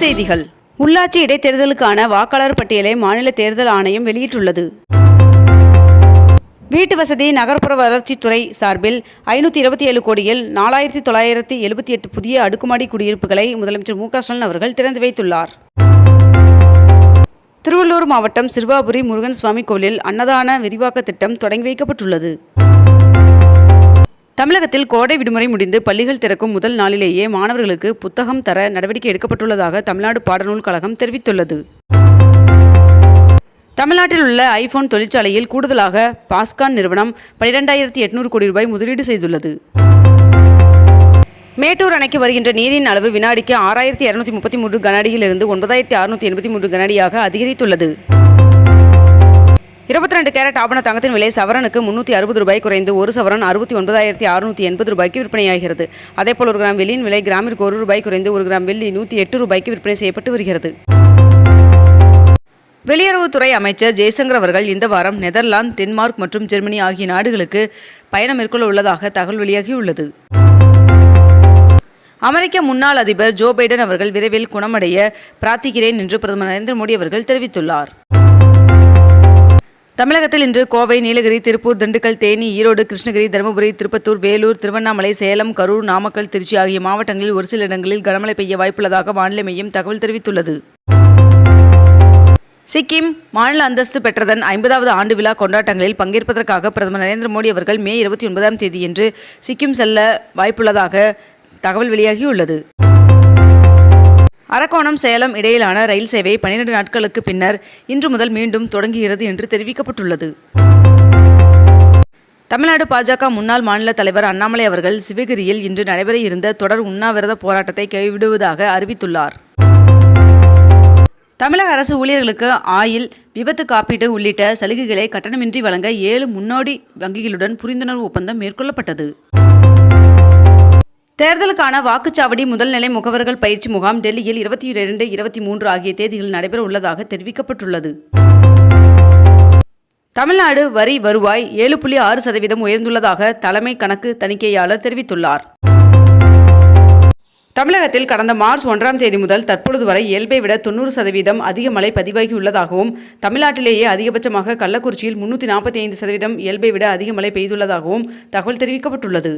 செய்திகள். உள்ளாட்சி இடைத்தேர்தலுக்கான வாக்காளர் பட்டியலை மாநில தேர்தல் ஆணையம் வெளியிட்டுள்ளது. வீட்டு வசதி நகர்ப்புற வளர்ச்சித்துறை சார்பில் ஐநூற்றி இருபத்தி ஏழு கோடியில் நாலாயிரத்தி தொள்ளாயிரத்தி எழுபத்தி எட்டு புதிய அடுக்குமாடி குடியிருப்புகளை முதலமைச்சர் மு க ஸ்டாலின் அவர்கள் திறந்து வைத்துள்ளார். திருவள்ளூர் மாவட்டம் சிறுவாபுரி முருகன் சுவாமி கோவிலில் அன்னதான விரிவாக்க திட்டம் தொடங்கி வைக்கப்பட்டுள்ளது. தமிழகத்தில் கோடை விடுமுறை முடிந்து பள்ளிகள் திறக்கும் முதல் நாளிலேயே மாணவர்களுக்கு புத்தகம் தர நடவடிக்கை எடுக்கப்பட்டுள்ளதாக தமிழ்நாடு பாடநூல் கழகம் தெரிவித்துள்ளது. தமிழ்நாட்டில் உள்ள ஐபோன் தொழிற்சாலையில் கூடுதலாக பாஸ்கான் நிறுவனம் பனிரெண்டாயிரத்தி எட்நூறு கோடி ரூபாய் முதலீடு செய்துள்ளது. மேட்டூர் அணைக்கு வருகின்ற நீரின் அளவு வினாடிக்கு ஆறாயிரத்தி இரநூத்தி முப்பத்தி மூன்று கனஅடியிலிருந்து ஒன்பதாயிரத்தி அறுநூற்றி எண்பத்தி மூன்று கனஅடியாக அதிகரித்துள்ளது. இருபத்தி ரெண்டு கேரட் ஆபண தங்கத்தின் விலை சவரனுக்கு முன்னூற்றி அறுபது ரூபாய் குறைந்து ஒரு சவரன் அறுபத்தி ஒன்பதாயிரத்தி அறுநூற்றி எண்பது ரூபாய்க்கு விற்பனையாகிறது. அதேபோல் ஒரு கிராம் வெள்ளியின் விலை கிராமிற்கு ஒரு ரூபாய் குறைந்து ஒரு கிராம் வெள்ளி நூற்றி எட்டு ரூபாய்க்கு விற்பனை செய்யப்பட்டு வருகிறது. வெளியுறவுத்துறை அமைச்சர் ஜெய்சங்கர் அவர்கள் இந்த வாரம் நெதர்லாந்து டென்மார்க் மற்றும் ஜெர்மனி ஆகிய நாடுகளுக்கு பயணம் மேற்கொள்ள உள்ளதாக தகவல் வெளியாகியுள்ளது. அமெரிக்க முன்னாள் அதிபர் ஜோ பைடன் அவர்கள் விரைவில் குணமடைய பிரார்த்திக்கிறேன் என்று பிரதமர் நரேந்திர மோடி அவர்கள் தெரிவித்துள்ளார். தமிழகத்தில் இன்று கோவை நீலகிரி திருப்பூர் திண்டுக்கல் தேனி ஈரோடு கிருஷ்ணகிரி தருமபுரி திருப்பத்தூர் வேலூர் திருவண்ணாமலை சேலம் கரூர் நாமக்கல் திருச்சி ஆகிய மாவட்டங்களில் ஒரு சில இடங்களில் கனமழை பெய்ய வாய்ப்புள்ளதாக வானிலை மையம் தகவல் தெரிவித்துள்ளது. சிக்கிம் மாநில அந்தஸ்து பெற்றதன் ஐம்பதாவது ஆண்டு விழா கொண்டாட்டங்களில் பங்கேற்பதற்காக பிரதமர் நரேந்திர மோடி அவர்கள் மே இருபத்தி ஒன்பதாம் தேதியன்று சிக்கிம் செல்ல வாய்ப்புள்ளதாக தகவல் வெளியாகியுள்ளது. அரக்கோணம் சேலம் இடையிலான ரயில் சேவை பனிரெண்டு நாட்களுக்கு பின்னர் இன்று முதல் மீண்டும் தொடங்குகிறது என்று தெரிவிக்கப்பட்டுள்ளது. தமிழ்நாடு பாஜக முன்னாள் மாநில தலைவர் அண்ணாமலை அவர்கள் சிவகிரியில் இன்று நடைபெற இருந்த தொடர் உண்ணாவிரத போராட்டத்தை கைவிடுவதாக அறிவித்துள்ளார். தமிழக அரசு ஊழியர்களுக்கு ஆயில் விபத்து காப்பீடு உள்ளிட்ட சலுகைகளை கட்டணமின்றி வழங்க ஏழு முன்னோடி வங்கிகளுடன் புரிந்துணர்வு ஒப்பந்தம் மேற்கொள்ளப்பட்டது. தேர்தலுக்கான வாக்குச்சாவடி முதல்நிலை முகவர்கள் பயிற்சி முகாம் டெல்லியில் இருபத்தி இரண்டு இருபத்தி மூன்று ஆகிய தேதிகளில் நடைபெற உள்ளதாக தெரிவிக்கப்பட்டுள்ளது. தமிழ்நாடு வரி வருவாய் ஏழு புள்ளி ஆறு சதவீதம் உயர்ந்துள்ளதாக தலைமை கணக்கு தணிக்கையாளர் தெரிவித்துள்ளார். தமிழகத்தில் கடந்த மார்ச் ஒன்றாம் தேதி முதல் தற்பொழுது வரை இயல்பை விட தொண்ணூறு சதவீதம் அதிக மழை பதிவாகியுள்ளதாகவும் தமிழ்நாட்டிலேயே அதிகபட்சமாக கள்ளக்குறிச்சியில் முன்னூற்றி நாற்பத்தி ஐந்து சதவீதம் இயல்பை விட அதிக மழை பெய்துள்ளதாகவும் தகவல் தெரிவிக்கப்பட்டுள்ளது.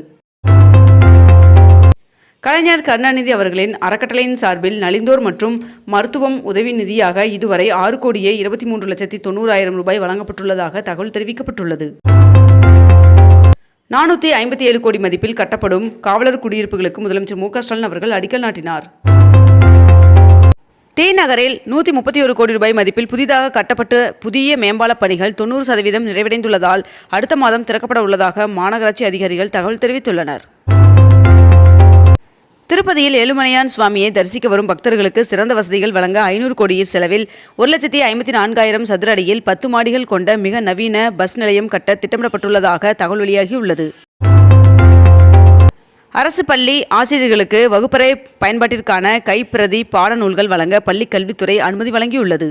கலைஞர் கருணாநிதி அவர்களின் அறக்கட்டளையின் சார்பில் நலிந்தோர் மற்றும் மருத்துவம் உதவி நிதியாக இதுவரை ஆறு கோடியே இருபத்தி மூன்று லட்சத்தி தொண்ணூறாயிரம் ரூபாய் வழங்கப்பட்டுள்ளதாக தகவல் தெரிவிக்கப்பட்டுள்ளது. நானூற்றி ஐம்பத்தி ஏழு கோடி மதிப்பில் கட்டப்படும் காவலர் குடியிருப்புகளுக்கு முதலமைச்சர் மு ஸ்டாலின் அவர்கள் அடிக்கல் நாட்டினார். டி நகரில் நூற்றி முப்பத்தி ஒரு கோடி ரூபாய் மதிப்பில் புதிதாக கட்டப்பட்டு புதிய மேம்பாலப் பணிகள் தொண்ணூறு சதவீதம் நிறைவடைந்துள்ளதால் அடுத்த மாதம் திறக்கப்பட உள்ளதாக மாநகராட்சி அதிகாரிகள் தகவல் தெரிவித்துள்ளனர். திருப்பதியில் ஏழுமலையான் சுவாமியை தரிசிக்க வரும் பக்தர்களுக்கு சிறந்த வசதிகள் வழங்க ஐநூறு கோடியில் செலவில் ஒரு லட்சத்தி ஐம்பத்தி நான்காயிரம் சதுர அடியில் பத்து மாடிகள் கொண்ட மிக நவீன பஸ் நிலையம் கட்ட திட்டமிடப்பட்டுள்ளதாக தகவல் வெளியாகியுள்ளது. அரசு பள்ளி ஆசிரியர்களுக்கு வகுப்பறை பயன்பாட்டிற்கான கைப்பிரதி பாடநூல்கள் வழங்க பள்ளிக் கல்வித்துறை அனுமதி வழங்கியுள்ளது.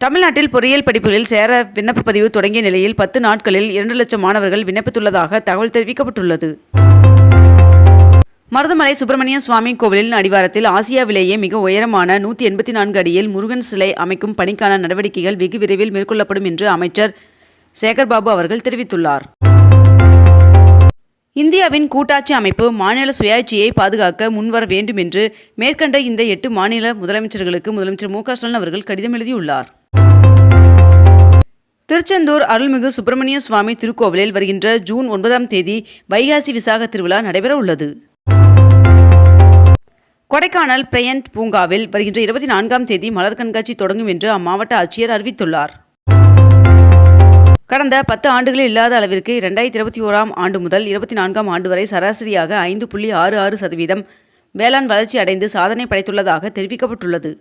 தமிழ்நாட்டில் பொறியியல் படிப்புகளில் சேர விண்ணப்ப பதிவு தொடங்கிய நிலையில் பத்து நாட்களில் இரண்டு லட்சம் மாணவர்கள் விண்ணப்பித்துள்ளதாக தகவல் தெரிவிக்கப்பட்டுள்ளது. மருதமலை சுப்பிரமணிய சுவாமி கோவிலின் அடிவாரத்தில் ஆசியாவிலேயே மிக உயரமான நூற்றி எண்பத்தி நான்கு அடியில் முருகன் சிலை அமைக்கும் பணிக்கான நடவடிக்கைகள் வெகு விரைவில் மேற்கொள்ளப்படும் என்று அமைச்சர் சேகர்பாபு அவர்கள் தெரிவித்துள்ளார். இந்தியாவின் கூட்டாட்சி அமைப்பு மாநில சுயாட்சியை பாதுகாக்க முன்வர வேண்டும் என்று மேற்கண்ட இந்த எட்டு மாநில முதலமைச்சர்களுக்கு முதலமைச்சர் மு க ஸ்டாலின் அவர்கள் கடிதம் எழுதியுள்ளார். திருச்செந்தூர் அருள்மிகு சுப்பிரமணிய சுவாமி திருக்கோவிலில் வருகின்ற ஜூன் ஒன்பதாம் தேதி வைகாசி விசாக திருவிழா நடைபெற உள்ளது கொடைக்கானல் பிரயந்த் பூங்காவில் வருகின்ற இருபத்தி நான்காம் தேதி மலர் கண்காட்சி தொடங்கும் என்று அம்மாவட்ட ஆட்சியர் அறிவித்துள்ளார். கடந்த பத்து ஆண்டுகளில் இல்லாத அளவிற்கு இரண்டாயிரத்தி இருபத்தி ஓராம் ஆண்டு முதல் இருபத்தி நான்காம் ஆண்டு வரை சராசரியாக ஐந்து புள்ளி ஆறு ஆறு சதவீதம் வேளாண் வளர்ச்சி அடைந்து சாதனை படைத்துள்ளதாக தெரிவிக்கப்பட்டுள்ளது.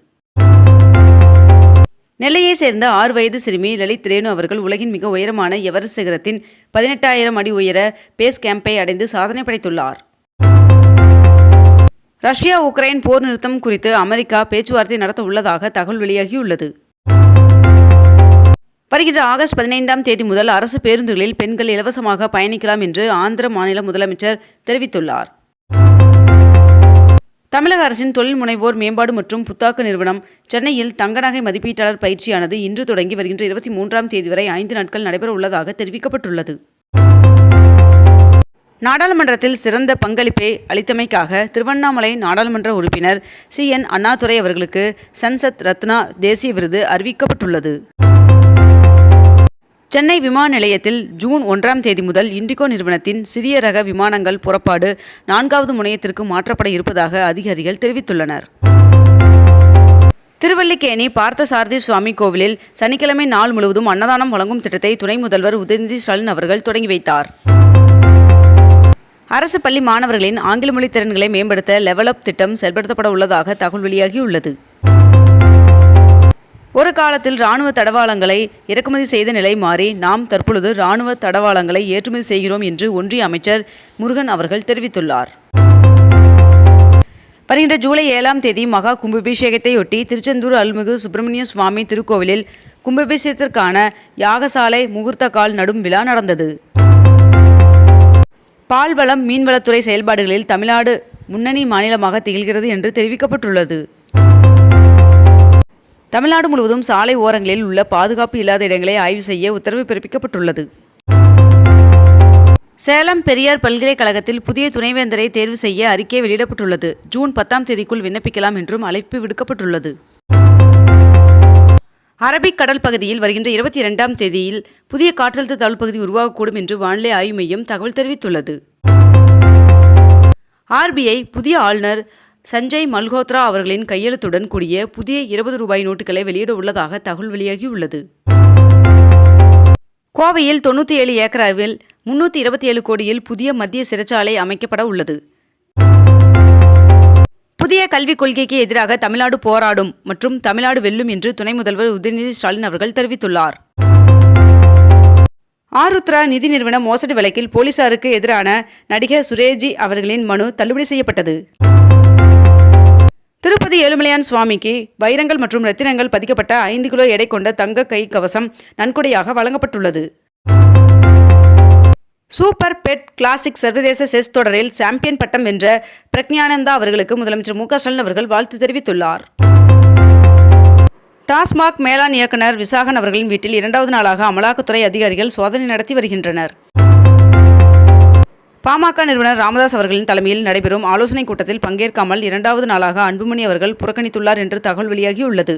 நெல்லையை சேர்ந்த ஆறு வயது சிறுமி லலித் ரேணு அவர்கள் உலகின் மிக உயரமான எவரெஸ்ட் சிகரத்தின் பதினெட்டாயிரம் அடி உயர பேஸ் கேம்பை அடைந்து சாதனை படைத்துள்ளார். ரஷ்யா உக்ரைன் போர் நிறுத்தம் குறித்து அமெரிக்கா பேச்சுவார்த்தை நடத்த உள்ளதாக தகவல் வெளியாகியுள்ளது. வருகின்ற ஆகஸ்ட் பதினைந்தாம் தேதி முதல் அரசு பேருந்துகளில் பெண்கள் இலவசமாக பயணிக்கலாம் என்று ஆந்திர மாநில முதலமைச்சர் தெரிவித்துள்ளார். தமிழக அரசின் தொழில் முனைவோர் மேம்பாடு மற்றும் புத்தாக்க நிறுவனம் சென்னையில் தங்க நகை மதிப்பீட்டாளர் பயிற்சியானது இன்று தொடங்கி வருகின்ற இருபத்தி மூன்றாம் தேதி வரை ஐந்து நாட்கள் நடைபெற உள்ளதாக தெரிவிக்கப்பட்டுள்ளது. நாடாளுமன்றத்தில் சிறந்த பங்களிப்பை அளித்தமைக்காக திருவண்ணாமலை நாடாளுமன்ற உறுப்பினர் சி. என். அண்ணாதுரை அவர்களுக்கு சன்சத் ரத்னா தேசிய விருது அறிவிக்கப்பட்டுள்ளது. சென்னை விமான நிலையத்தில் ஜூன் ஒன்றாம் தேதி முதல் இண்டிகோ நிறுவனத்தின் சிறிய ரக விமானங்கள் புறப்பாடு நான்காவது முனையத்திற்கு மாற்றப்பட இருப்பதாக அதிகாரிகள் தெரிவித்துள்ளனர். திருவல்லிக்கேணி பார்த்தசாரதி சுவாமி கோவிலில் சனிக்கிழமை நாள் முழுவதும் அன்னதானம் வழங்கும் திட்டத்தை துணை முதல்வர் உதயநிதி ஸ்டாலின் அவர்கள் தொடங்கி வைத்தார். அரசு பள்ளி மாணவர்களின் ஆங்கில மொழி திறன்களை மேம்படுத்த லெவலப் திட்டம் செயல்படுத்தப்பட உள்ளதாக தகவல் வெளியாகியுள்ளது. ஒரு காலத்தில் இராணுவ தடவாளங்களை இறக்குமதி செய்த நிலை மாறி நாம் தற்பொழுது இராணுவ தடவாளங்களை ஏற்றுமதி செய்கிறோம் என்று ஒன்றிய அமைச்சர் முருகன் அவர்கள் தெரிவித்துள்ளார். வருகின்ற ஜூலை ஏழாம் தேதி மகா கும்பாபிஷேகத்தையொட்டி திருச்செந்தூர் அருள்மிகு சுப்பிரமணிய சுவாமி திருக்கோவிலில் கும்பாபிஷேகத்திற்கான யாகசாலை முகூர்த்த கால் நடும் விழா நடந்தது. பால்வளம் மீன்வளத்துறை செயல்பாடுகளில் தமிழ்நாடு முன்னணி மாநிலமாக திகழ்கிறது என்று தெரிவிக்கப்பட்டுள்ளது. தமிழ்நாடு முழுவதும் சாலை ஓரங்களில் உள்ள பாதுகாப்பு இல்லாத இடங்களை ஆய்வு செய்ய உத்தரவு பிறப்பிக்கப்பட்டுள்ளது. சேலம் பெரியார் பல்கலைக்கழகத்தில் புதிய துணைவேந்தரை தேர்வு செய்ய அறிக்கை வெளியிடப்பட்டுள்ளது. ஜூன் பத்தாம் தேதிக்குள் விண்ணப்பிக்கலாம் என்றும் அழைப்பு விடுக்கப்பட்டுள்ளது. அரபிக் கடல் பகுதியில் வருகின்ற இருபத்தி இரண்டாம் தேதியில் புதிய காற்றழுத்த தாழ்வு பகுதி உருவாகக்கூடும் என்று வானிலை ஆய்வு மையம் தகவல் தெரிவித்துள்ளது. ஆர்பிஐ புதிய ஆளுநர் சஞ்சய் மல்ஹோத்ரா அவர்களின் கையெழுத்துடன் கூடிய புதிய இருபது ரூபாய் நோட்டுகளை வெளியிட உள்ளதாக தகவல் வெளியாகியுள்ளது. கோவையில் தொண்ணூற்றி ஏழு ஏக்கராவில் முன்னூற்றி இருபத்தி ஏழு கோடியில் புதிய மத்திய சிறைச்சாலை அமைக்கப்பட உள்ளது. புதிய கல்விக் கொள்கைக்கு எதிராக தமிழ்நாடு போராடும் மற்றும் தமிழ்நாடு வெல்லும் என்று துணை முதல்வர் உதயநிதி ஸ்டாலின் அவர்கள் தெரிவித்துள்ளார். ஆருத்ரா நிதி நிறுவன மோசடி வழக்கில் போலீசாருக்கு எதிரான நடிகர் சுரேஜி அவர்களின் மனு தள்ளுபடி செய்யப்பட்டது. திருப்பதி ஏழுமலையான் சுவாமிக்கு வைரங்கள் மற்றும் ரத்தினங்கள் பதிக்கப்பட்ட ஐந்து கிலோ எடை கொண்ட தங்க கை கவசம் நன்கொடையாக வழங்கப்பட்டுள்ளது. சூப்பர் பெட் கிளாசிக் சர்வதேச செஸ் தொடரில் சாம்பியன் பட்டம் வென்ற பிரக்ஞானந்தா அவர்களுக்கு முதலமைச்சர் மு க ஸ்டாலின் அவர்கள் வாழ்த்து தெரிவித்துள்ளார். டாஸ்மாக் மேலாண் இயக்குனர் விசாகன் அவர்களின் வீட்டில் இரண்டாவது நாளாக அமலாக்கத்துறை அதிகாரிகள் சோதனை நடத்தி வருகின்றனர். பாமக நிறுவனர் ராமதாஸ் அவர்களின் தலைமையில் நடைபெறும் ஆலோசனைக் கூட்டத்தில் பங்கேற்காமல் இரண்டாவது நாளாக அன்புமணி அவர்கள் புறக்கணித்துள்ளார் என்று தகவல் வெளியாகியுள்ளது.